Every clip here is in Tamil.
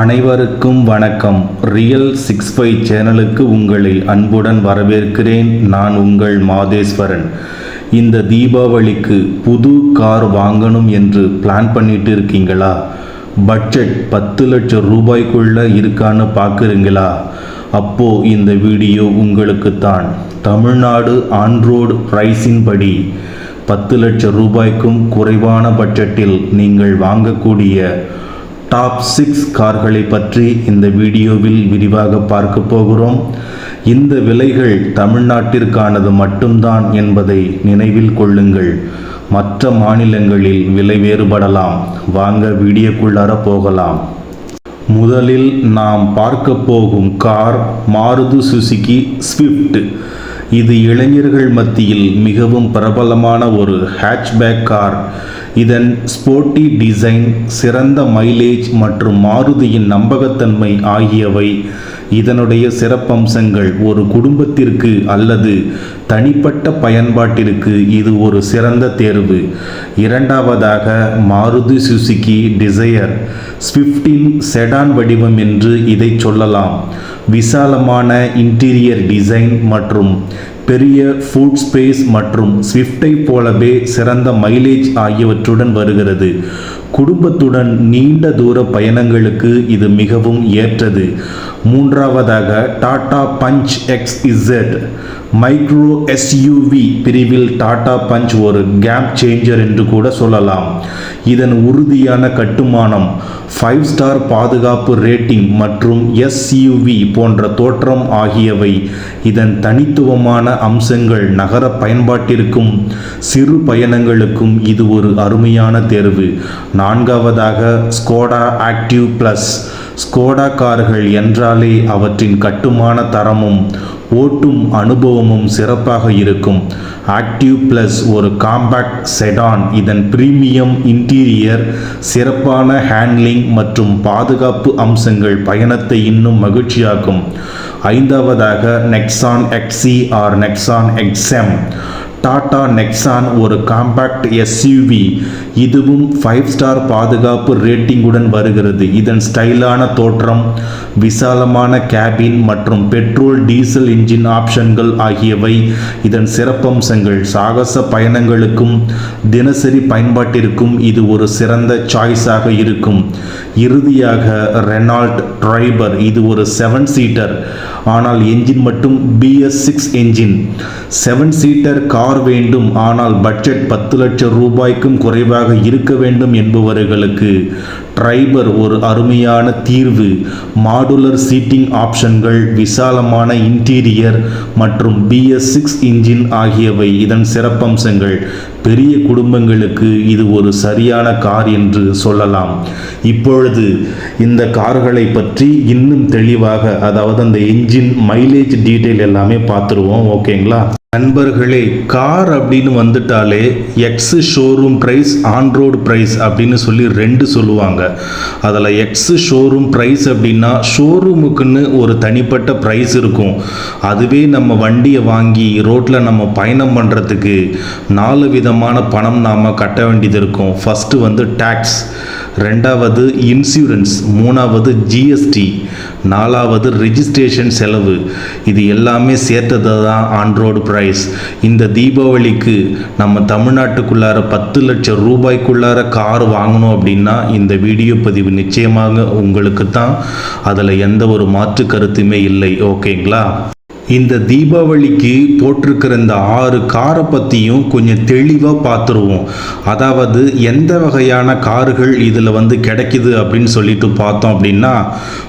அனைவருக்கும் வணக்கம். ரியல் சிக்ஸ் ஃபைவ் சேனலுக்கு உங்களை அன்புடன் வரவேற்கிறேன். நான் உங்கள் மாதேஸ்வரன். இந்த தீபாவளிக்கு புது கார் வாங்கணும் என்று பிளான் பண்ணிட்டு இருக்கீங்களா? பட்ஜெட் பத்து லட்சம் ரூபாய்க்குள்ளே இருக்கான்னு பார்க்குறீங்களா அப்போ இந்த வீடியோ உங்களுக்கு தான் தமிழ்நாடு ஆன்ரோடு பிரைஸின் படி பத்து லட்சம் ரூபாய்க்கும் குறைவான பட்ஜெட்டில் நீங்கள் வாங்கக்கூடிய டாப் சிக்ஸ் கார்களை பற்றி இந்த வீடியோவில் விரிவாக பார்க்க போகிறோம். இந்த விலைகள் தமிழ்நாட்டிற்கானது மட்டும்தான் என்பதை நினைவில் கொள்ளுங்கள். மற்ற மாநிலங்களில் விலை வேறுபடலாம். வாங்க வீடியோக்குள்ளார போகலாம். முதலில் நாம் பார்க்க போகும் கார் மாருதி சுசுகி ஸ்விஃப்ட். இது இளைஞர்கள் மத்தியில் மிகவும் பிரபலமான ஒரு ஹேட்ச்பேக் கார் இதன் ஸ்போர்ட்டி டிசைன் சிறந்த மைலேஜ் மற்றும் மாருதியின் நம்பகத்தன்மை ஆகியவை இதனுடைய சிறப்பம்சங்கள் ஒரு குடும்பத்திற்கு அல்லது தனிப்பட்ட பயன்பாட்டிற்கு இது ஒரு சிறந்த தேர்வு. இரண்டாவதாக மாருதி சுசுகி டிசையர் ஸ்விஃப்டின் செடான் வடிவம் என்று இதை சொல்லலாம். விசாலமான இன்டீரியர் டிசைன் மற்றும் பெரிய ஃபுட் ஸ்பேஸ் மற்றும் ஸ்விஃப்டை போலவே சிறந்த மைலேஜ் ஆகியவற்றுடன் வருகிறது. குடும்பத்துடன் நீண்ட தூர பயணங்களுக்கு இது மிகவும் ஏற்றது. மூன்றாவதாக Tata Punch X Z micro SUV பிரிவில் டாடா பஞ்ச் ஒரு கேப் சேஞ்சர் என்று கூட சொல்லலாம். இதன் உறுதியான கட்டுமானம் ஃபைவ் ஸ்டார் பாதுகாப்பு ரேட்டிங் மற்றும் எஸ்யூவி போன்ற தோற்றம் ஆகியவை இதன் தனித்துவமான அம்சங்கள் நகர பயன்பாட்டிற்கும் சிறு பயணங்களுக்கும் இது ஒரு அருமையான தேர்வு. நான்காவதாக ஸ்கோடா ஆக்டிவ் ப்ளஸ் ஸ்கோடா கார்கள் என்றாலே அவற்றின் கட்டுமான தரமும் ஓட்டும் அனுபவமும் சிறப்பாக இருக்கும். ஆக்டிவ் ப்ளஸ் ஒரு காம்பேக்ட் செடான் இதன் பிரீமியம் இன்டீரியர் சிறப்பான ஹேண்ட்லிங் மற்றும் பாதுகாப்பு அம்சங்கள் பயணத்தை இன்னும் மகிழ்ச்சியாக்கும். ஐந்தாவதாக Nexon XE R Nexon XM Tata Nexon ஒரு காம்பேக்ட் எஸ்யூவி இதுவும் ஃபைவ் ஸ்டார் பாதுகாப்பு ரேட்டிங்குடன் வருகிறது. இதன் ஸ்டைலான தோற்றம் விசாலமான கேபின் மற்றும் பெட்ரோல் டீசல் இன்ஜின் ஆப்ஷன்கள் ஆகியவை இதன் சிறப்பம்சங்கள். சாகச பயணங்களுக்கும் தினசரி பயன்பாட்டிற்கும் இது ஒரு சிறந்த சாய்ஸாக இருக்கும். இறுதியாக ரெனால்ட் டிரைபர் இது ஒரு செவன் சீட்டர் ஆனால் என்ஜின் மட்டும் BS six engine seven seater car வேண்டும்? ஆனால் பட்ஜெட் பத்து லட்சம் ரூபாய்க்கும் குறைவாக இருக்க வேண்டும் என்பவர்களுக்கு டிரைபர் ஒரு அருமையான தீர்வு. மாடுலர் சீட்டிங் ஆப்ஷன்கள் விசாலமான இன்டீரியர் மற்றும் பிஎஸ் சிக்ஸ் இன்ஜின் ஆகியவை இதன் சிறப்பம்சங்கள். பெரிய குடும்பங்களுக்கு இது ஒரு சரியான கார் என்று சொல்லலாம். இப்பொழுது இந்த கார்களை பற்றி இன்னும் தெளிவாக அதாவது அந்த என்ஜின் மைலேஜ் டீட்டெயில் எல்லாமே பார்த்துருவோம். ஓகேங்களா? நண்பர்களே கார் அப்படின்னு வந்துட்டாலே ex showroom price on road price அப்படின்னு சொல்லி ரெண்டு சொல்லுவாங்க. அதில் எக்ஸு ஷோரூம் ப்ரைஸ் அப்படின்னா ஷோரூமுக்குன்னு ஒரு தனிப்பட்ட ப்ரைஸ் இருக்கும். அதுவே நம்ம வண்டியை வாங்கி ரோட்டில் நம்ம பயணம் பண்ணுறதுக்கு நாலு விதமான பணம் நாம் கட்ட வேண்டியது இருக்கும். ஃபஸ்ட்டு வந்து டேக்ஸ் ரெண்டாவது இன்சூரன்ஸ் மூணாவது ஜிஎஸ்டி நாலாவது ரெஜிஸ்ட்ரேஷன் செலவு. இது எல்லாமே சேர்த்தது தான் ஆன்ரோடு ப்ரைஸ் இந்த தீபாவளிக்கு நம்ம தமிழ்நாட்டுக்குள்ளார பத்து லட்சம் ரூபாய்க்குள்ளார கார் வாங்கணும் அப்படின்னா இந்த வீடியோ பதிவு நிச்சயமாக உங்களுக்கு தான் அதில் எந்த ஒரு மாற்று கருத்துமே இல்லை. ஓகேங்களா? இந்த தீபாவளிக்கு போட்டிருக்கிற இந்த ஆறு காரை பற்றியும் கொஞ்சம் தெளிவாக பார்த்துருவோம். அதாவது எந்த வகையான கார்கள் இதில் வந்து கிடைக்குது அப்படின்னு சொல்லிட்டு பார்த்தோம் அப்படின்னா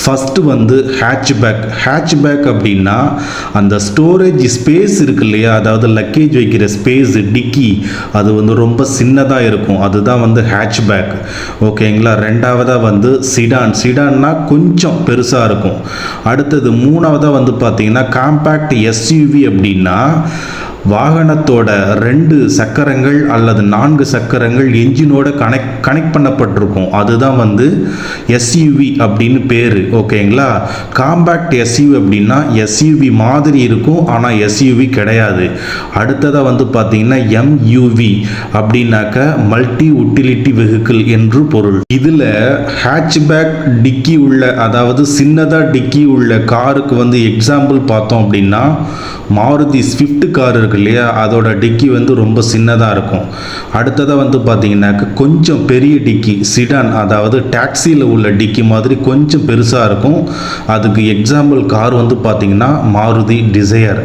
ஃபஸ்ட்டு வந்து ஹேட்ச்பேக் ஹேட்ச்பேக் அப்படின்னா அந்த ஸ்டோரேஜ் ஸ்பேஸ் இருக்கு இல்லையா? அதாவது லக்கேஜ் வைக்கிற ஸ்பேஸ் டிக்கி அது வந்து ரொம்ப சின்னதாக இருக்கும். அதுதான் வந்து ஹேட்ச்பேக் ஓகேங்களா ரெண்டாவதாக வந்து சிடான் சிடான்னா கொஞ்சம் பெருசாக இருக்கும். அடுத்தது மூணாவதாக வந்து பார்த்தீங்கன்னா காம்பேக்ட் எஸ்யூவி அப்படின்னா வாகனத்தோட ரெண்டு சக்கரங்கள் அல்லது நான்கு சக்கரங்கள் என்ஜினோட கனெக்ட் கனெக்ட் பண்ணப்பட்டிருக்கும். அதுதான் வந்து எஸ்யூவி அப்படின்னு பேர். ஓகேங்களா? காம்பேக்ட் எஸ்யூவி அப்படின்னா எஸ்யூவி மாதிரி இருக்கும் ஆனால் எஸ்யூவி கிடையாது. அடுத்ததாக வந்து பார்த்தீங்கன்னா எம்யூவி அப்படின்னாக்க மல்டி உட்டிலிட்டி வெஹிக்கிள் என்று பொருள். இதில் ஹேட்ச்பேக் டிக்கி உள்ள அதாவது சின்னதாக டிக்கி உள்ள காருக்கு வந்து எக்ஸாம்பிள் பார்த்தோம் அப்படின்னா மாருதி ஸ்விஃப்ட் கார் இருக்கு இல்லையா அதோட டிக்கி வந்து ரொம்ப சின்னதாக இருக்கும். அடுத்ததாக வந்து பார்த்தீங்கன்னாக்க கொஞ்சம் பெரிய டிக்கி சிடான் அதாவது டாக்ஸியில் உள்ள டிக்கி மாதிரி கொஞ்சம் பெருசாக இருக்கும். அதுக்கு எக்ஸாம்பிள் கார் வந்து பார்த்தீங்கன்னா மாருதி டிசையர்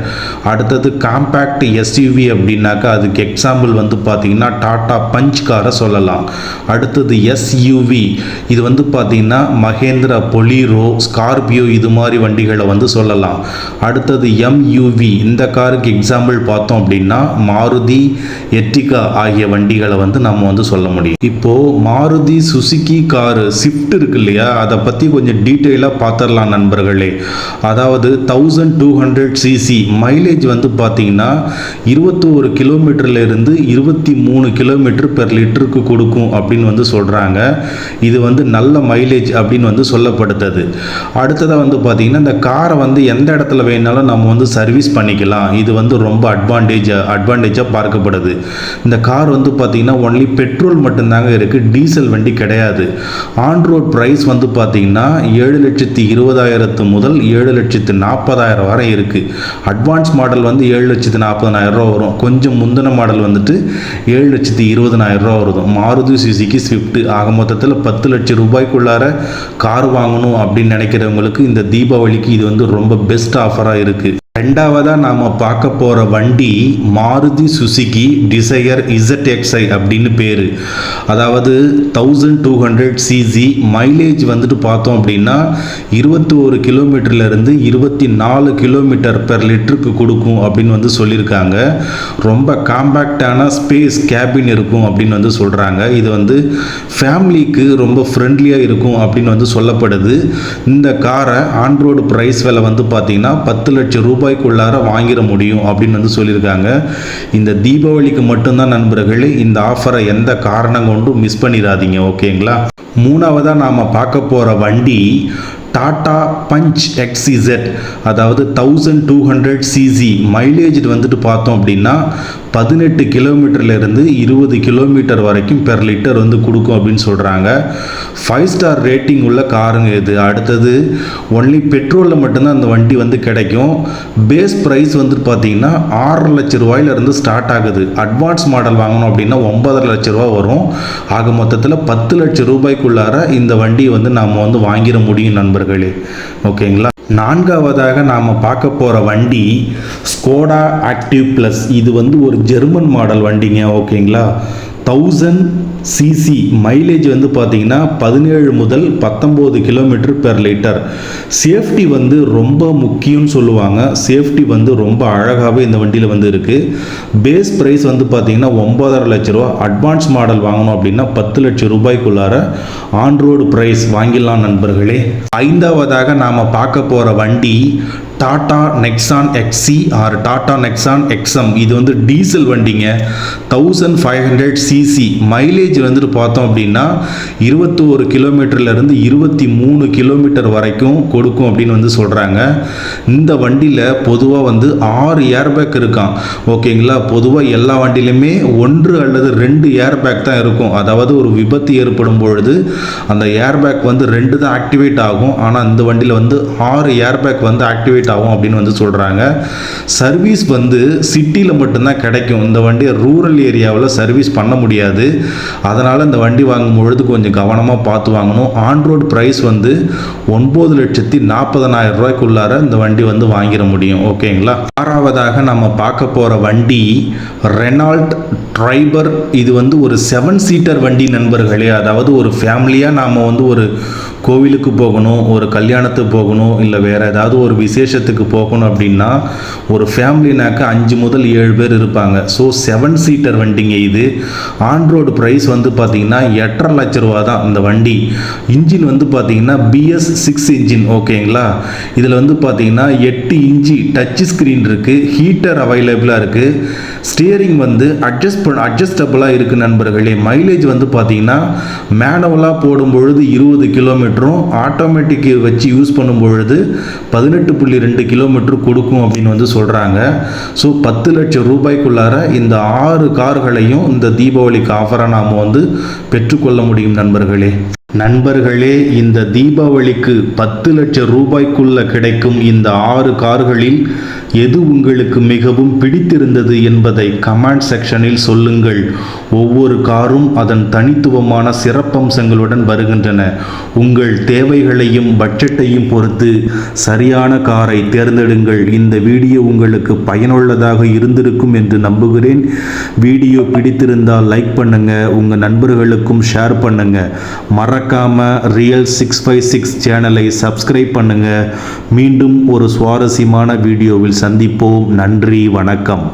அடுத்தது காம்பேக்ட் எஸ்யூவி அப்படின்னாக்கா அதுக்கு எக்ஸாம்பிள் வந்து பார்த்தீங்கன்னா டாடா பஞ்ச் காரை சொல்லலாம். அடுத்தது எஸ்யூவி இது வந்து பார்த்தீங்கன்னா மகேந்திரா பொலீரோ ஸ்கார்பியோ இது மாதிரி வண்டிகளை வந்து சொல்லலாம். அடுத்தது எம்யூவி இந்த காருக்கு எக்ஸாம்பிள் பார்த்தோம் பார்த்தோம் அப்படின்னா மாருதி எட்டிகா ஆகிய வண்டிகளை வந்து நம்ம வந்து சொல்ல முடியும். இப்போது மாருதி சுசுகி காரு ஸ்விஃப்ட் இருக்கு இல்லையா? அதை பற்றி கொஞ்சம் டீட்டெயிலாக பார்த்துடலாம் நண்பர்களே. அதாவது thousand two hundred CC mileage வந்து பார்த்தீங்கன்னா இருபத்தோரு கிலோமீட்டர்லேருந்து இருபத்தி மூணு கிலோமீட்டர் பெர் லிட்டருக்கு கொடுக்கும் அப்படின்னு வந்து சொல்கிறாங்க இது வந்து நல்ல மைலேஜ் அப்படின்னு வந்து சொல்லப்படுத்தது. அடுத்ததாக வந்து பார்த்தீங்கன்னா இந்த காரை வந்து எந்த இடத்துல வேணாலும் நம்ம வந்து சர்வீஸ் பண்ணிக்கலாம். இது வந்து ரொம்ப அட்வான்டேஜ் அட்வான்டேஜாக பார்க்கப்படுது. இந்த கார் வந்து பார்த்தீங்கன்னா ஒன்லி பெட்ரோல் மட்டும்தாங்க இருக்குது டீசல் வண்டி கிடையாது. ஆன் ரோட் ப்ரைஸ் வந்து பார்த்தீங்கன்னா ஏழு லட்சத்தி இருபதாயிரத்து முதல் ஏழு லட்சத்து நாற்பதாயிரம் வரை இருக்குது அட்வான்ஸ் மாடல் வந்து ஏழு லட்சத்து நாற்பதனாயிரம் ரூபா வரும். கொஞ்சம் முந்தின மாடல் வந்துட்டு ஏழு லட்சத்தி இருபதனாயிரம் ரூபா வருது. மாருதி சுசுகி ஸ்விஃப்ட் ஆக மொத்தத்தில் பத்து லட்சம் ரூபாய்க்குள்ளார கார் வாங்கணும் அப்படின்னு நினைக்கிறவங்களுக்கு இந்த தீபாவளிக்கு இது வந்து ரொம்ப பெஸ்ட் ஆஃபராக இருக்குது ரெண்டாவதாக நாம் பார்க்க போகிற வண்டி மாருதி சுசுகி டிசையர் இசட்எக்ஸ்ஐ அப்படின்னு பேர். அதாவது thousand two hundred CC mileage வந்துட்டு பார்த்தோம் அப்படின்னா இருபத்தி ஒரு கிலோமீட்டர்லேருந்து இருபத்தி நாலு கிலோமீட்டர் பெர் லிட்டருக்கு கொடுக்கும் அப்படின்னு வந்து சொல்லியிருக்காங்க. ரொம்ப காம்பேக்டான ஸ்பேஸ் கேபின் இருக்கும் அப்படின்னு வந்து சொல்கிறாங்க இது வந்து ஃபேமிலிக்கு ரொம்ப ஃப்ரெண்ட்லியாக இருக்கும் அப்படின்னு வந்து சொல்லப்படுது. இந்த காரை ஆன்ரோடு ப்ரைஸ் விலை வந்து பார்த்தீங்கன்னா பத்து லட்சம் ரூபாய் ரூபாய்க்குள்ளார வாங்கிட முடியும் அப்படின்னு வந்து சொல்லியிருக்காங்க. இந்த தீபாவளிக்கு மட்டும்தான் நண்பர்களே இந்த ஆஃபரை எந்த காரணம் கொண்டும் மிஸ் பண்ணிடாதீங்க ஓகேங்களா? மூணாவதாக நாம் பார்க்க போகிற வண்டி டாடா பஞ்ச் எக்ஸிசெட் அதாவது thousand two hundred CC mileage வந்துட்டு பார்த்தோம் அப்படின்னா பதினெட்டு கிலோமீட்டர்லேருந்து இருபது கிலோமீட்டர் வரைக்கும் பெர் லிட்டர் வந்து கொடுக்கும் அப்படின்னு சொல்கிறாங்க ஃபைவ் ஸ்டார் ரேட்டிங் உள்ள காருங்க இது. அடுத்தது ஒன்லி பெட்ரோலில் மட்டும்தான் அந்த வண்டி வந்து கிடைக்கும். பேஸ் ப்ரைஸ் வந்துட்டு பார்த்தீங்கன்னா ஆறரை லட்ச ரூபாயிலிருந்து ஸ்டார்ட் ஆகுது. அட்வான்ஸ் மாடல் வாங்கணும் அப்படின்னா ஒன்பதரை லட்ச ரூபா வரும். ஆக மொத்தத்தில் பத்து லட்சம் ரூபாய்க்குள்ளார இந்த வண்டியை வந்து நாம் வந்து வாங்கிட முடியும் நண்பர்களே. ஓகேங்களா? நான்காவதாக நாம் பார்க்க போகிற வண்டி ஸ்கோடா ஆக்டிவ் ப்ளஸ் இது வந்து ஒரு ஜெர்மன் மாடல் வண்டிங்க ஓகேங்களா தௌசண்ட் சிசி மைலேஜ் வந்து பார்த்தீங்கன்னா பதினேழு முதல் பத்தொம்போது கிலோமீட்டர் பெர் லிட்டர் சேஃப்டி வந்து ரொம்ப முக்கியம்னு சொல்லுவாங்க. சேஃப்டி வந்து ரொம்ப அழகாகவே இந்த வண்டியில் வந்து இருக்குது பேஸ் ப்ரைஸ் வந்து பார்த்தீங்கன்னா ஒம்பதரை லட்ச ரூபா. அட்வான்ஸ் மாடல் வாங்கணும் அப்படின்னா பத்து லட்சம் ரூபாய்க்குள்ளார ஆன் ரோடு ப்ரைஸ் வாங்கிடலாம் நண்பர்களே. ஐந்தாவதாக நாம் பார்க்க போகிற வண்டி Tata Nexon XE R Tata Nexon XM இது வந்து டீசல் வண்டிங்க. Thousand five hundred CC mileage வந்துட்டு பார்த்தோம் அப்படின்னா இருபத்தோரு கிலோமீட்டர்லேருந்து இருபத்தி மூணு கிலோமீட்டர் வரைக்கும் கொடுக்கும் அப்படின்னு வந்து சொல்கிறாங்க இந்த வண்டியில் பொதுவாக வந்து ஆறு ஏர்பேக் இருக்கான் ஓகேங்களா? பொதுவாக எல்லா வண்டியிலுமே ஒன்று அல்லது ரெண்டு ஏர்பேக் தான் இருக்கும். அதாவது ஒரு விபத்து ஏற்படும் பொழுது அந்த ஏர்பேக் வந்து ரெண்டு தான் ஆக்டிவேட் ஆகும். ஆனால் இந்த வண்டியில் வந்து ஆறு ஏர்பேக் வந்து ஆக்டிவேட் ஆகும் அப்படின்னு வந்து சொல்கிறாங்க சர்வீஸ் வந்து சிட்டியில் மட்டும்தான் கிடைக்கும். இந்த வண்டியை ரூரல் ஏரியாவில் சர்வீஸ் பண்ண முடியாது. அதனால் இந்த வண்டி வாங்கும் பொழுது கொஞ்சம் கவனமாக பார்த்து வாங்கணும். ஆன்ரோட் ப்ரைஸ் வந்து ஒன்பது லட்சத்தி நாற்பதனாயிரம் ரூபாய்க்குள்ளார இந்த வண்டி வந்து வாங்கிட முடியும். ஓகேங்களா ஆறாவதாக நம்ம பார்க்க போகிற வண்டி ரெனால்ட் ட்ரைபர் இது வந்து ஒரு செவன் சீட்டர் வண்டி நண்பர்களே. அதாவது ஒரு ஃபேமிலியாக நாம் வந்து ஒரு கோவிலுக்கு போகணும் ஒரு கல்யாணத்துக்கு போகணும் இல்லை வேறு ஏதாவது ஒரு விசேஷ விசேஷத்துக்கு போகணும் அப்படின்னா ஒரு ஃபேமிலினாக்க அஞ்சு முதல் ஏழு பேர் இருப்பாங்க. ஸோ செவன் சீட்டர் வண்டிங்க இது. ஆன் ரோடு ப்ரைஸ் வந்து பார்த்தீங்கன்னா எட்டரை லட்ச ரூபா தான் இந்த வண்டி. இன்ஜின் வந்து பார்த்தீங்கன்னா பிஎஸ் சிக்ஸ் இன்ஜின் ஓகேங்களா? இதில் வந்து பார்த்தீங்கன்னா எட்டு இன்ச்சி டச் ஸ்க்ரீன் இருக்குது ஹீட்டர் அவைலபிளாக இருக்குது ஸ்டியரிங் வந்து அட்ஜஸ்ட் பண்ண அட்ஜஸ்டபுளாக இருக்குது நண்பர்களே. மைலேஜ் வந்து பார்த்தீங்கன்னா மேனுவலாக போடும் பொழுது இருபது கிலோமீட்டரும் ஆட்டோமேட்டிக் வச்சு யூஸ் பண்ணும் பொழுது பதினெட்டு புள்ளி ரெண்டு கிலோமீட்டர் கொடுக்கும் அப்படின்னு வந்து சொல்கிறாங்க ஸோ பத்து லட்சம் ரூபாய்க்குள்ளார இந்த ஆறு கார்களையும் இந்த தீபாவளிக்கு ஆஃபராக நாம் வந்து பெற்றுக்கொள்ள முடியும் நண்பர்களே. நண்பர்களே இந்த தீபாவளிக்கு பத்து லட்சம் ரூபாய்க்குள்ள கிடைக்கும் இந்த ஆறு கார்களில் எது உங்களுக்கு மிகவும் பிடித்திருந்தது என்பதை கமெண்ட் செக்ஷனில் சொல்லுங்கள். ஒவ்வொரு காரும் அதன் தனித்துவமான சிறப்பம்சங்களுடன் வருகின்றன. உங்கள் தேவைகளையும் பட்ஜெட்டையும் பொறுத்து சரியான காரை தேர்ந்தெடுங்கள். இந்த வீடியோ உங்களுக்கு பயனுள்ளதாக இருந்திருக்கும் என்று நம்புகிறேன். வீடியோ பிடித்திருந்தால் லைக் பண்ணுங்கள் உங்கள் நண்பர்களுக்கும் ஷேர் பண்ணுங்கள் மற மறக்காமல் ரியல் சிக்ஸ் ஃபைவ் சிக்ஸ் சேனலை சப்ஸ்கிரைப் பண்ணுங்கள் மீண்டும் ஒரு சுவாரஸ்யமான வீடியோவில் சந்திப்போம். நன்றி வணக்கம்.